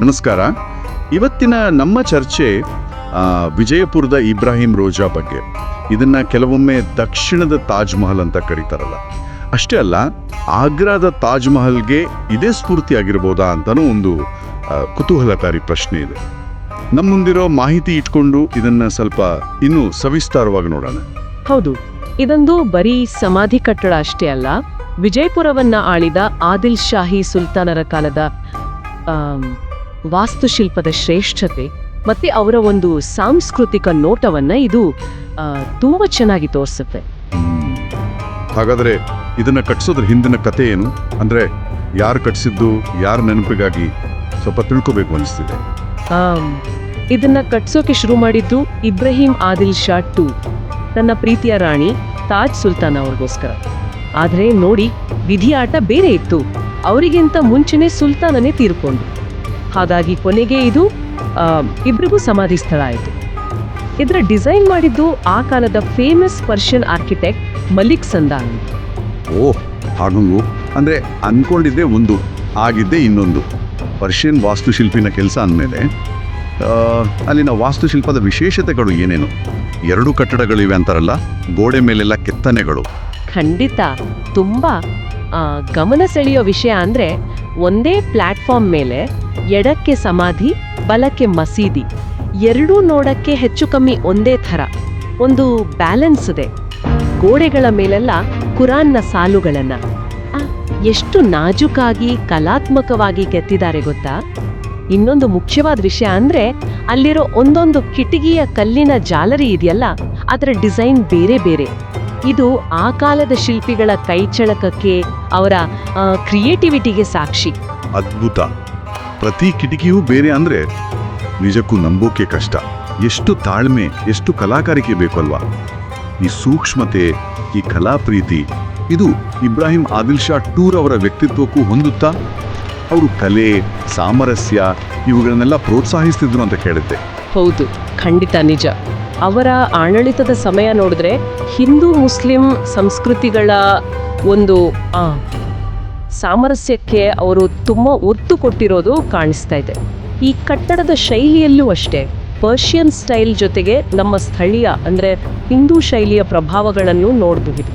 ನಮಸ್ಕಾರ. ಇವತ್ತಿನ ನಮ್ಮ ಚರ್ಚೆ ವಿಜಯಪುರದ ಇಬ್ರಾಹಿಂ ರೋಜಾ ಬಗ್ಗೆ. ಇದನ್ನ ಕೆಲವೊಮ್ಮೆ ದಕ್ಷಿಣದ ತಾಜ್ ಮಹಲ್ ಅಂತ ಕರೀತಾರಲ್ಲ. ಅಷ್ಟೇ ಅಲ್ಲ, ಆಗ್ರಾದ ತಾಜ್ ಮಹಲ್ಗೆ ಇದೇ ಸ್ಫೂರ್ತಿಯಾಗಿರ್ಬೋದಾ ಅಂತಲೂ ಒಂದು ಕುತೂಹಲಕಾರಿ ಪ್ರಶ್ನೆ ಇದೆ. ನಮ್ಮ ಮುಂದಿರೋ ಮಾಹಿತಿ ಇಟ್ಕೊಂಡು ಇದನ್ನ ಸ್ವಲ್ಪ ಇನ್ನೂ ಸವಿಸ್ತಾರವಾಗಿ ನೋಡೋಣ. ಹೌದು, ಇದೊಂದು ಬರೀ ಸಮಾಧಿ ಕಟ್ಟಡ ಅಷ್ಟೇ ಅಲ್ಲ, ವಿಜಯಪುರವನ್ನ ಆಳಿದ ಆದಿಲ್ ಶಾಹಿ ಸುಲ್ತಾನರ ಕಾಲದ ವಾಸ್ತುಶಿಲ್ಪದ ಶ್ರೇಷ್ಠತೆ ಮತ್ತೆ ಅವರ ಒಂದು ಸಾಂಸ್ಕೃತಿಕ ನೋಟವನ್ನ ಇದು ತುಂಬ ಚೆನ್ನಾಗಿ ತೋರಿಸುತ್ತೆ. ಹಾಗಾದ್ರೆ ಇದನ್ನ ಕಟ್ಸೋದ್ರ ಹಿಂದಿನ ಕತೆ ಏನು? ಅಂದ್ರೆ ಯಾರು ಕಟ್ಸಿದ್ದು ಯಾರ ನೆನಪಿಗಾಗಿ ಸ್ವಲ್ಪ ತಿಳ್ಕೋಬೇಕು ಅನಿಸ್ತಿದೆ. ಆ ಇದನ್ನ ಕಟ್ಸೋಕೆ ಶುರು ಮಾಡಿದ್ದು ಇಬ್ರಾಹಿಂ ಆದಿಲ್ ಶಾ ಟು ತನ್ನ ಪ್ರೀತಿಯ ರಾಣಿ ತಾಜ್ ಸುಲ್ತಾನ್ ಅವ್ರಿಗೋಸ್ಕರ. ಆದರೆ ನೋಡಿ ವಿಧಿಯಾಟ ಬೇರೆ ಇತ್ತು. ಅವರಿಗಿಂತ ಮುಂಚೆನೆ ಸುಲ್ತಾನನೇ ತೀರ್ಕೊಂಡು ಹಾಗಾಗಿ ಕೊನೆಗೆ ಇದು ಇಬ್ಬರಿಗೂ ಸಮಾಧಿ ಸ್ಥಳ ಆಯಿತು. ಇದರ ಡಿಸೈನ್ ಮಾಡಿದ್ದು ಆ ಕಾಲದ famous Persian architect Malik Sandal. ಓ ಹಾಗೂ ಅಂದ್ರೆ ಅನ್ಕೊಂಡಿದ್ದೆ ಒಂದು ಆಗಿದ್ದೆ ಇನ್ನೊಂದು. ಪರ್ಷಿಯನ್ ವಾಸ್ತುಶಿಲ್ಪಿನ ಕೆಲಸ ಅಂದಮೇಲೆ ಅಲ್ಲಿನ ವಾಸ್ತುಶಿಲ್ಪದ ವಿಶೇಷತೆಗಳು ಏನೇನು? ಎರಡು ಕಟ್ಟಡಗಳಿವೆ ಅಂತಾರಲ್ಲ ಗೋಡೆ ಮೇಲೆಲ್ಲ ಕೆತ್ತನೆಗಳು. ಖಂಡಿತ. ತುಂಬಾ ಗಮನ ಸೆಳೆಯೋ ವಿಷಯ ಅಂದ್ರೆ ಒಂದೇ ಪ್ಲಾಟ್ಫಾರ್ಮ್ ಮೇಲೆ ಎಡಕ್ಕೆ ಸಮಾಧಿ, ಬಲಕ್ಕೆ ಮಸೀದಿ. ಎರಡೂ ನೋಡಕ್ಕೆ ಹೆಚ್ಚು ಕಮ್ಮಿ ಒಂದೇ ಥರ. ಒಂದು ಬ್ಯಾಲೆನ್ಸ್ ಇದೆ. ಗೋಡೆಗಳ ಮೇಲೆಲ್ಲ ಕುರಾನ್ನ ಸಾಲುಗಳನ್ನ. ಎಷ್ಟು ನಾಜುಕಾಗಿ, ಕಲಾತ್ಮಕವಾಗಿ ಕೆತ್ತಿದ್ದಾರೆ ಗೊತ್ತಾ? ಇನ್ನೊಂದು ಮುಖ್ಯವಾದ ವಿಷಯ ಅಂದ್ರೆ, ಅಲ್ಲಿರೋ ಒಂದೊಂದು ಕಿಟಕಿಯ ಕಲ್ಲಿನ ಜಾಲರಿ ಇದೆಯಲ್ಲ, ಅದರ ಡಿಸೈನ್ ಬೇರೆ ಬೇರೆ. ಇದು ಆ ಕಾಲದ ಶಿಲ್ಪಿಗಳ ಕೈಚಳಕಕ್ಕೆ ಅವರ ಕ್ರಿಯೇಟಿವಿಟಿಗೆ ಸಾಕ್ಷಿ. ಅದ್ಭುತ. ಪ್ರತಿ ಕಿಟಕಿಯೂ ಬೇರೆ ಅಂದ್ರೆ ನಿಜಕ್ಕೂ ನಂಬೋಕೆ ಕಷ್ಟ. ಎಷ್ಟು ತಾಳ್ಮೆ, ಎಷ್ಟು ಕಲಾಕಾರಿಕೆ ಬೇಕು ಅಲ್ವಾ ಈ ಸೂಕ್ಷ್ಮತೆ, ಈ ಕಲಾ ಪ್ರೀತಿ ಇದು ಇಬ್ರಾಹಿಂ ಆದಿಲ್ ಶಾ ಟೂರ್ ಅವರ ವ್ಯಕ್ತಿತ್ವಕ್ಕೂ ಹೊಂದುತ್ತಾ? ಅವರು ಕಲೆ, ಸಾಮರಸ್ಯ, ಇವುಗಳನ್ನೆಲ್ಲ ಪ್ರೋತ್ಸಾಹಿಸ್ತಿದ್ರು ಅಂತ ಕೇಳಿದ್ದೆ ಹೌದು, ಖಂಡಿತ ನಿಜ. ಅವರ ಆಡಳಿತದ ಸಮಯ ನೋಡಿದ್ರೆ ಹಿಂದೂ, ಮುಸ್ಲಿಂ ಸಂಸ್ಕೃತಿಗಳ ಒಂದು ಸಾಮರಸ್ಯಕ್ಕೆ ಅವರು ತುಂಬ ಒತ್ತು ಕೊಟ್ಟಿರೋದು ಕಾಣಿಸ್ತಾ ಇದೆ. ಈ ಕಟ್ಟಡದ ಶೈಲಿಯಲ್ಲೂ ಅಷ್ಟೇ, ಪರ್ಷಿಯನ್ ಸ್ಟೈಲ್ ಜೊತೆಗೆ ನಮ್ಮ ಸ್ಥಳೀಯ, ಅಂದರೆ ಹಿಂದೂ ಶೈಲಿಯ ಪ್ರಭಾವಗಳನ್ನು ನೋಡಬಹುದು.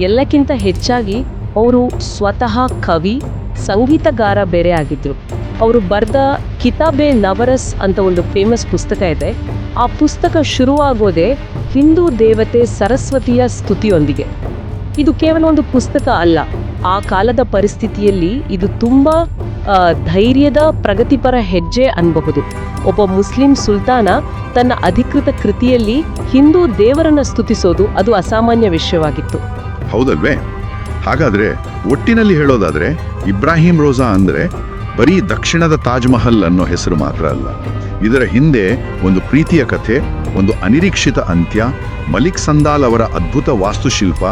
ಎಲ್ಲಕ್ಕಿಂತ ಹೆಚ್ಚಾಗಿ ಅವರು ಸ್ವತಃ ಕವಿ, ಸಂಗೀತಗಾರ ಬೇರೆ ಆಗಿದ್ದರು ಅವರು ಬರೆದ ಕಿತಾಬೆ ನವರಸ್ ಅಂತ ಒಂದು ಫೇಮಸ್ ಪುಸ್ತಕ ಇದೆ. ಆ ಪುಸ್ತಕ ಶುರುವಾಗೋದೇ ಹಿಂದೂ ದೇವತೆ ಸರಸ್ವತಿಯ ಸ್ತುತಿಯೊಂದಿಗೆ. ಇದು ಕೇವಲ ಒಂದು ಪುಸ್ತಕ ಅಲ್ಲ ಆ ಕಾಲದ ಪರಿಸ್ಥಿತಿಯಲ್ಲಿ ಇದು ತುಂಬ ಧೈರ್ಯದ ಪ್ರಗತಿಪರ ಹೆಜ್ಜೆ ಅನ್ಬಹುದು. ಒಬ್ಬ ಮುಸ್ಲಿಂ ಸುಲ್ತಾನ ತನ್ನ ಅಧಿಕೃತ ಕೃತಿಯಲ್ಲಿ ಹಿಂದೂ ದೇವರನ್ನ ಸ್ತುತಿಸೋದು ಅದು ಅಸಾಮಾನ್ಯ ವಿಷಯವಾಗಿತ್ತು. ಹೌದಲ್ವೇ? ಹಾಗಾದ್ರೆ ಒಟ್ಟಿನಲ್ಲಿ ಹೇಳೋದಾದ್ರೆ ಇಬ್ರಾಹಿಂ ರೋಜಾ ಅಂದ್ರೆ ಬರೀ ದಕ್ಷಿಣದ ತಾಜ್ ಮಹಲ್ ಅನ್ನೋ ಹೆಸರು ಮಾತ್ರ ಅಲ್ಲ. ಇದರ ಹಿಂದೆ ಒಂದು ಪ್ರೀತಿಯ ಕಥೆ, ಒಂದು ಅನಿರೀಕ್ಷಿತ ಅಂತ್ಯ, ಮಲಿಕ್ ಸಂದಾಲ್ ಅವರ ಅದ್ಭುತ ವಾಸ್ತುಶಿಲ್ಪ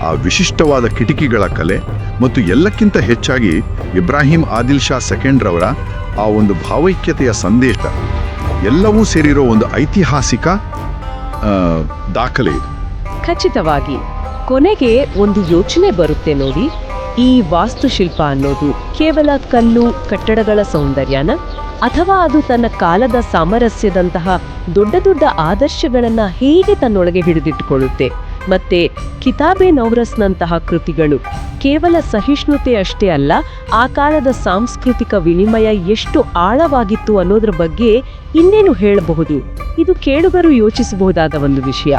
ಆ ವಿಶಿಷ್ಟವಾದ ಕಿಟಕಿಗಳ ಕಲೆ ಮತ್ತು ಎಲ್ಲಕ್ಕಿಂತ ಹೆಚ್ಚಾಗಿ ಇಬ್ರಾಹಿಂ ಆದಿಲ್ ಶಾ ಸೆಕೆಂಡ್ ರವರ ಆ ಒಂದು ಭಾವೈಕ್ಯತೆಯ ಸಂದೇಶ. ಎಲ್ಲವೂ ಸೇರಿರೋ ಒಂದು ಐತಿಹಾಸಿಕ ದಾಖಲೆ ಇದು. ಖಚಿತವಾಗಿ, ಕೊನೆಗೆ ಒಂದು ಯೋಚನೆ ಬರುತ್ತೆ ನೋಡಿ, ಈ ವಾಸ್ತುಶಿಲ್ಪ ಅನ್ನೋದು ಕೇವಲ ಕಲ್ಲು, ಕಟ್ಟಡಗಳ ಸೌಂದರ್ಯನ ಅಥವಾ ಅದು ತನ್ನ ಕಾಲದ ಸಾಮರಸ್ಯದಂತಹ ದೊಡ್ಡ ದೊಡ್ಡ ಆದರ್ಶಗಳನ್ನ ಹೇಗೆ ತನ್ನೊಳಗೆ ಹಿಡಿದಿಟ್ಟುಕೊಳ್ಳುತ್ತೆ? ಮತ್ತೆ ಕಿತಾಬೆ ನೌರಸ್ನಂತಹ ಕೃತಿಗಳು ಕೇವಲ ಸಹಿಷ್ಣುತೆ ಅಷ್ಟೇ ಅಲ್ಲ, ಆ ಕಾಲದ ಸಾಂಸ್ಕೃತಿಕ ವಿನಿಮಯ ಎಷ್ಟು ಆಳವಾಗಿತ್ತು ಅನ್ನೋದ್ರ ಬಗ್ಗೆ ಇನ್ನೇನು ಹೇಳಬಹುದು? ಇದು ಕೇಳುಗರು ಯೋಚಿಸಬಹುದಾದ ಒಂದು ವಿಷಯ.